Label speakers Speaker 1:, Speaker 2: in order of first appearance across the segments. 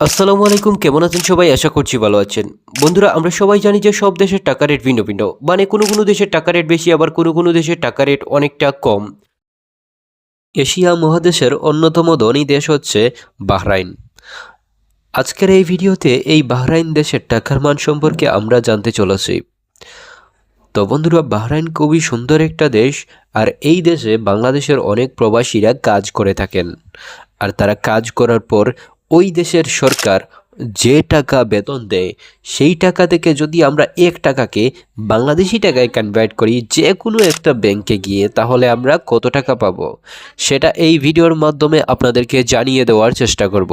Speaker 1: আসসালামু আলাইকুম, কেমন আছেন সবাই? আশা করছি ভালো আছেন। বন্ধুরা, আমরা সবাই জানি যে সব দেশের টাকা রেট ভিন্ন ভিন্ন। মানে কোনো কোনো দেশের টাকা রেট বেশি, আবার কোনো কোনো দেশের টাকা রেট অনেকটা কম। এশিয়া মহাদেশের অন্যতম ধনী দেশ হচ্ছে বাহরাইন। আজকের এই ভিডিওতে এই বাহরাইন দেশের টাকার মান সম্পর্কে আমরা জানতে চলেছি। তো বন্ধুরা, বাহরাইন খুবই সুন্দর একটা দেশ, আর এই দেশে বাংলাদেশের অনেক প্রবাসীরা কাজ করে থাকেন। আর তারা কাজ করার পর ওই দেশের সরকার যে টাকা বেতন দেয়, সেই টাকা থেকে যদি আমরা এক টাকাকে বাংলাদেশি টাকায় কনভার্ট করি যে কোনো একটা ব্যাংকে গিয়ে, তাহলে আমরা কত টাকা পাবো? সেটা এই ভিডিওর মাধ্যমে আপনাদেরকে জানিয়ে দেওয়ার চেষ্টা করব।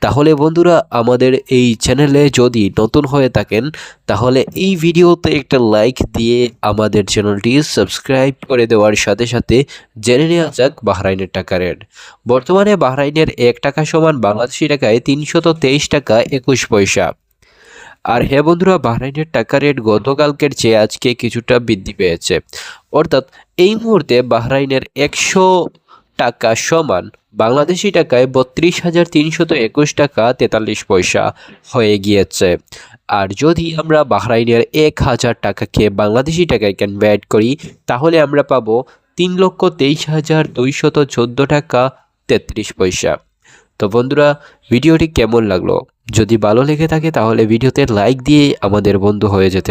Speaker 1: তাহলে বন্ধুরা, আমাদের এই চ্যানেলে যদি নতুন হয়ে থাকেন, তাহলে এই ভিডিওতে একটা লাইক দিয়ে আমাদের চ্যানেলটি সাবস্ক্রাইব করে দেওয়ার সাথে সাথে জেনে নেওয়া যাক বাহরাইনের টাকা রেট বর্তমানে বাহরাইনের এক টাকা সমান বাংলাদেশি টাকায় তিনশত টাকা একুশ পয়সা। আর হ্যাঁ বন্ধুরা, বাহরাইনের টাকা রেট গতকালকের চেয়ে আজকে কিছুটা বৃদ্ধি পেয়েছে। অর্থাৎ এই মুহূর্তে বাহরাইনের একশো টাকা সমান বাংলাদেশি টাকায় বত্রিশ হাজার তিনশত একুশ টাকা তেতাল্লিশ পয়সা হয়ে গিয়েছে। আর যদি আমরা বাহরাইনের এক হাজার টাকাকে বাংলাদেশি টাকায় কনভার্ট করি, তাহলে আমরা পাবো তিন লক্ষ তেইশ হাজার দুইশত চোদ্দ টাকা তেত্রিশ পয়সা। তো বন্ধুরা, ভিডিওটি কেমন লাগল? যদি ভালো লেগে থাকে তাহলে ভিডিওতে লাইক দিয়ে আমাদের বন্ধু হয়ে যেতে